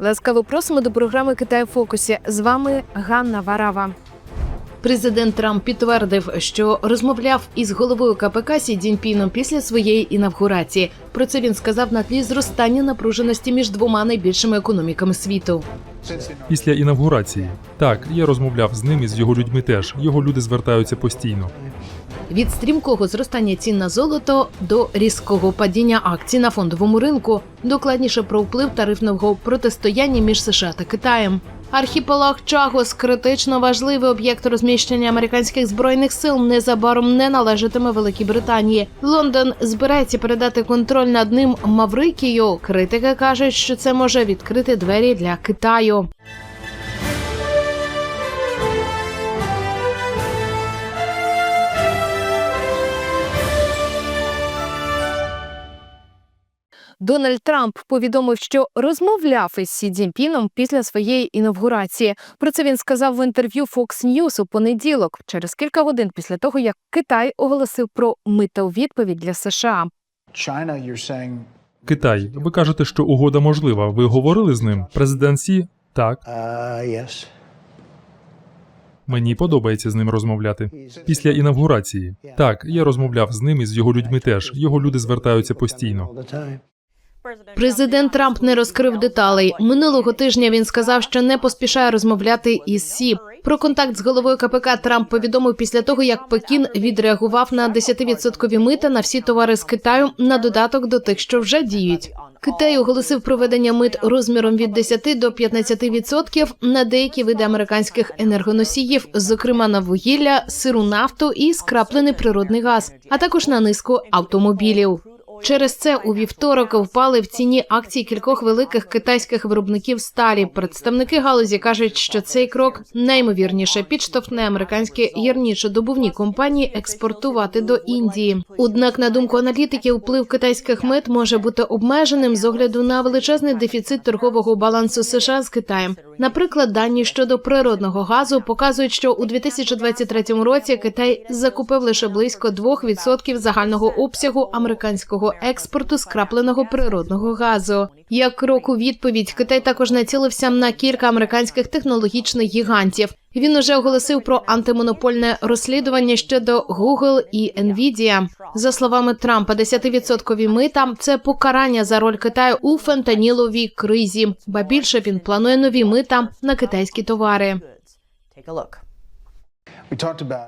Ласкаво просимо до програми Китай в фокусі. З вами Ганна Варава. Президент Трамп підтвердив, що розмовляв із головою КПК Сі Цзіньпіном після своєї інавгурації. Про це він сказав на тлі зростання напруженості між двома найбільшими економіками світу. Після інавгурації. Так, я розмовляв з ним і з його людьми теж. Його люди звертаються постійно. Від стрімкого зростання цін на золото до різкого падіння акцій на фондовому ринку, докладніше про вплив тарифного протистояння між США та Китаєм. Архіпелаг Чагос критично важливий об'єкт розміщення американських збройних сил незабаром не належатиме Великій Британії. Лондон збирається передати контроль над ним Маврикію. Критики кажуть, що це може відкрити двері для Китаю. Дональд Трамп повідомив, що розмовляв із Сі Цзіньпіном після своєї інавгурації. Про це він сказав в інтерв'ю Fox News у понеділок, через кілька годин після того, як Китай оголосив про мита у відповідь для США. China, you're saying, Китай, ви кажете, що угода можлива. Ви говорили з ним? Президент Сі? Так, uh, yes. мені подобається з ним розмовляти. Після інавгурації. Так, я розмовляв з ним і з його людьми теж. Його люди звертаються постійно. Президент Трамп не розкрив деталей. Минулого тижня він сказав, що не поспішає розмовляти із Сі. Про контакт з головою КПК Трамп повідомив після того, як Пекін відреагував на 10-відсоткові мита на всі товари з Китаю на додаток до тих, що вже діють. Китай оголосив проведення мит розміром від 10 до 15% на деякі види американських енергоносіїв, зокрема на вугілля, сиру нафту і скраплений природний газ, а також на низку автомобілів. Через це у вівторок впали в ціні акції кількох великих китайських виробників сталі. Представники галузі кажуть, що цей крок наймовірніше підштовхне американські гірничодобувні компанії експортувати до Індії. Однак, на думку аналітиків, вплив китайських мит може бути обмеженим з огляду на величезний дефіцит торгового балансу США з Китаєм. Наприклад, дані щодо природного газу показують, що у 2023 році Китай закупив лише близько 2% загального обсягу американського експорту скрапленого природного газу. Як крок у відповідь, Китай також націлився на кілька американських технологічних гігантів. Він уже оголосив про антимонопольне розслідування щодо Google і Nvidia. За словами Трампа, 10% мита – це покарання за роль Китаю у фентаніловій кризі. Ба більше він планує нові мита на китайські товари.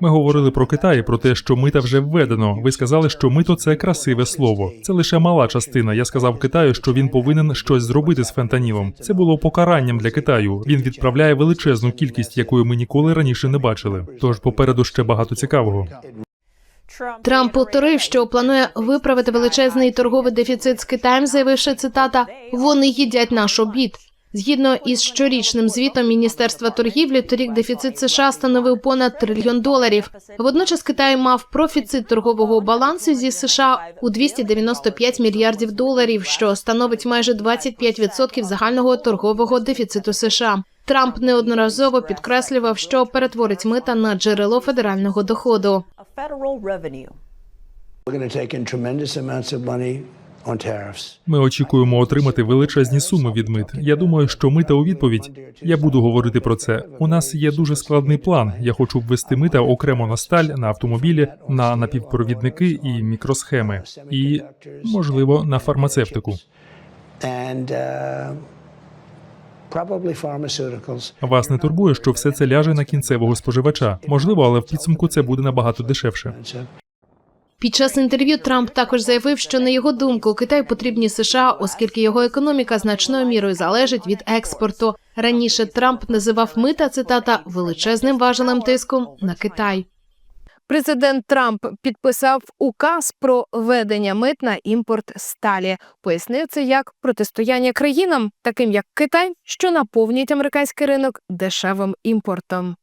Ми говорили про Китай, про те, що мита вже введено. Ви сказали, що мито це красиве слово. Це лише мала частина. Я сказав Китаю, що він повинен щось зробити з фентанілом. Це було покаранням для Китаю. Він відправляє величезну кількість, якої ми ніколи раніше не бачили. Тож попереду ще багато цікавого. Трамп повторив, що планує виправити величезний торговий дефіцит з Китаєм, заявивши цитата: вони їдять наш обід. Згідно із щорічним звітом Міністерства торгівлі, торік дефіцит США становив понад трильйон доларів. Водночас Китай мав профіцит торгового балансу зі США у 295 мільярдів доларів, що становить майже 25% загального торгового дефіциту США. Трамп неодноразово підкреслював, що перетворить мита на джерело федерального доходу. Ми очікуємо отримати величезні суми від мит. Я думаю, що мита у відповідь. Я буду говорити про це. У нас є дуже складний план. Я хочу ввести мита окремо на сталь, на автомобілі, на напівпровідники і мікросхеми, і можливо на фармацевтику. Uh. Вас не турбує, що все це ляже на кінцевого споживача. Можливо, але в підсумку це буде набагато дешевше. Під час інтерв'ю Трамп також заявив, що на його думку Китай потрібні США, оскільки його економіка значною мірою залежить від експорту. Раніше Трамп називав мита цитата величезним важелем тиску на Китай. Президент Трамп підписав указ про введення мит на імпорт сталі. Пояснив це як протистояння країнам, таким як Китай, що наповнюють американський ринок дешевим імпортом.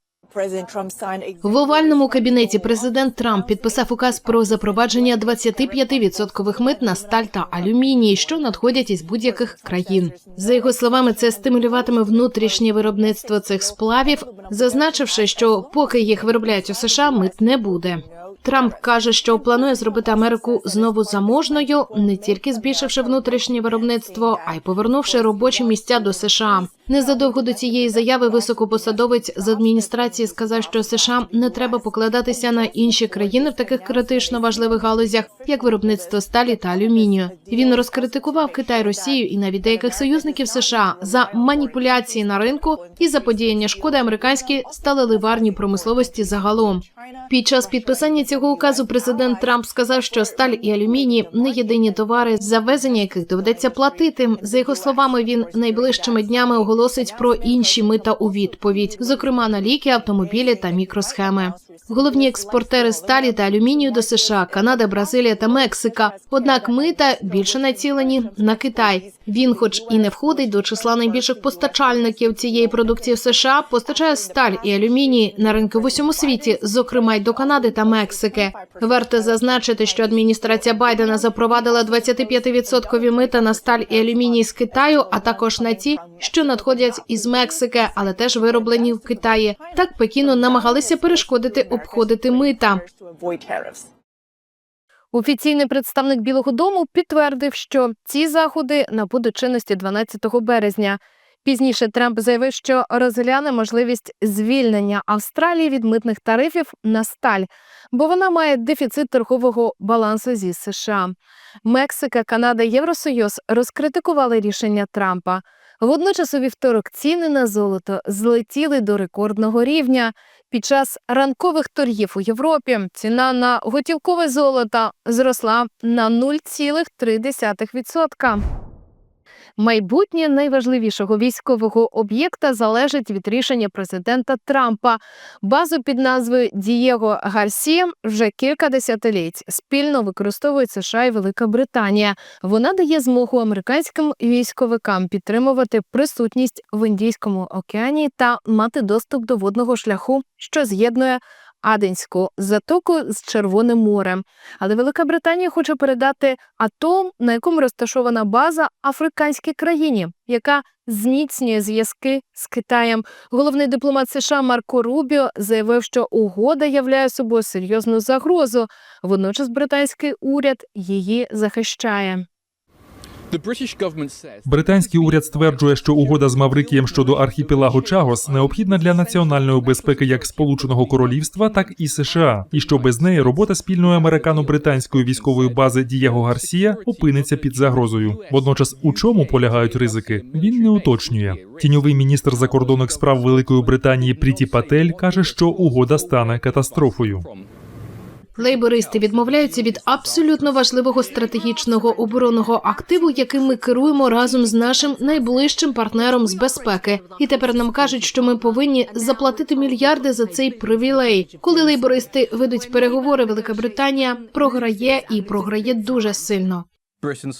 В овальному кабінеті президент Трамп підписав указ про запровадження 25% мит на сталь та алюміній, що надходять із будь-яких країн. За його словами, це стимулюватиме внутрішнє виробництво цих сплавів, зазначивши, що поки їх виробляють у США, мит не буде. Трамп каже, що планує зробити Америку знову заможною, не тільки збільшивши внутрішнє виробництво, а й повернувши робочі місця до США. Незадовго до цієї заяви високопосадовець з адміністрації сказав, що США не треба покладатися на інші країни в таких критично важливих галузях, як виробництво сталі та алюмінію. Він розкритикував Китай, Росію і навіть деяких союзників США за маніпуляції на ринку і заподіяння шкоди американській сталеливарній промисловості загалом. Під час підписання цього указу президент Трамп сказав, що сталь і алюміній не єдині товари, за ввезення яких доведеться платити. За його словами, він найближчими днями оголосить про інші мита у відповідь, зокрема на ліки, автомобілі та мікросхеми. Головні експортери сталі та алюмінію до США, Канада, Бразилія та Мексика. Однак мита більше націлені на Китай. Він, хоч і не входить до числа найбільших постачальників цієї продукції в США, постачає сталь і алюміній на ринки в усьому світі, зокрема й до Канади та Мексики. Варто зазначити, що адміністрація Байдена запровадила 25% мита на сталь і алюміній з Китаю, а також на ті, що надходять із Мексики, але теж вироблені в Китаї. Так Пекіну намагалися перешкодити обходити мита. Офіційний представник Білого Дому підтвердив, що ці заходи набудуть чинності 12 березня. Пізніше Трамп заявив, що розгляне можливість звільнення Австралії від митних тарифів на сталь, бо вона має дефіцит торгового балансу зі США. Мексика, Канада, Євросоюз розкритикували рішення Трампа. Водночас у вівторок ціни на золото злетіли до рекордного рівня. Під час ранкових торгів у Європі ціна на готівкове золото зросла на 0,3%. Майбутнє найважливішого військового об'єкта залежить від рішення президента Трампа. Базу під назвою Дієго Гарсія вже кілька десятиліть спільно використовують США і Велика Британія. Вона дає змогу американським військовикам підтримувати присутність в Індійському океані та мати доступ до водного шляху, що з'єднує Аденську затоку з Червоним морем. Але Велика Британія хоче передати атом, на якому розташована база африканській країні, яка зміцнює зв'язки з Китаєм. Головний дипломат США Марко Рубіо заявив, що угода являє собою серйозну загрозу. Водночас британський уряд її захищає. Британський уряд стверджує, що угода з Маврикієм щодо архіпелагу Чагос необхідна для національної безпеки як Сполученого Королівства, так і США, і що без неї робота спільної американо-британської військової бази Дієго Гарсія опиниться під загрозою. Водночас, у чому полягають ризики, він не уточнює. Тіньовий міністр закордонних справ Великої Британії Пріті Патель каже, що угода стане катастрофою. Лейбористи відмовляються від абсолютно важливого стратегічного оборонного активу, яким ми керуємо разом з нашим найближчим партнером з безпеки. І тепер нам кажуть, що ми повинні заплатити мільярди за цей привілей. Коли лейбористи ведуть переговори, Велика Британія програє і програє дуже сильно.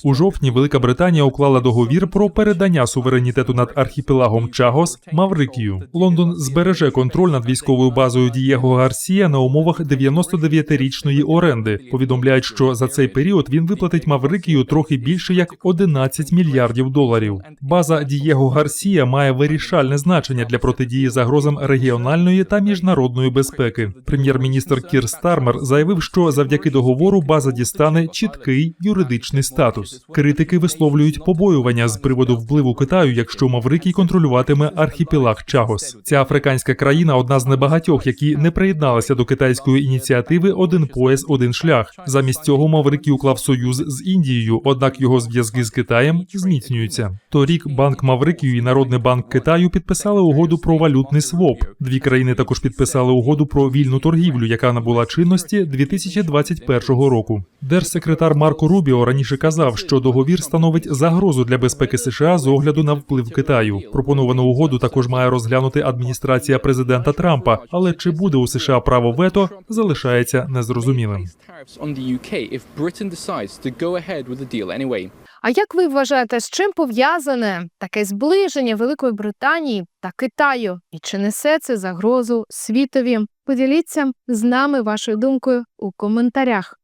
У жовтні Велика Британія уклала договір про передання суверенітету над архіпелагом Чагос Маврикію. Лондон збереже контроль над військовою базою Дієго Гарсія на умовах 99-річної оренди. Повідомляють, що за цей період він виплатить Маврикію трохи більше як 11 мільярдів доларів. База Дієго Гарсія має вирішальне значення для протидії загрозам регіональної та міжнародної безпеки. Прем'єр-міністр Кір Стармер заявив, що завдяки договору база дістане чіткий юридичний статус. Критики висловлюють побоювання з приводу впливу Китаю, якщо Маврикій контролюватиме архіпелаг Чагос. Ця африканська країна одна з небагатьох, які не приєдналися до китайської ініціативи Один пояс, один шлях. Замість цього Маврикій уклав союз з Індією, однак його зв'язки з Китаєм зміцнюються. Торік банк Маврикію і Народний банк Китаю підписали угоду про валютний своп. Дві країни також підписали угоду про вільну торгівлю, яка набула чинності 2021 року. Держсекретар Марко Рубіо раніше казав, що договір становить загрозу для безпеки США з огляду на вплив Китаю. Пропоновану угоду також має розглянути адміністрація президента Трампа, але чи буде у США право вето, залишається незрозумілим. А як ви вважаєте, з чим пов'язане таке зближення Великої Британії та Китаю? І чи несе це загрозу світові? Поділіться з нами вашою думкою у коментарях.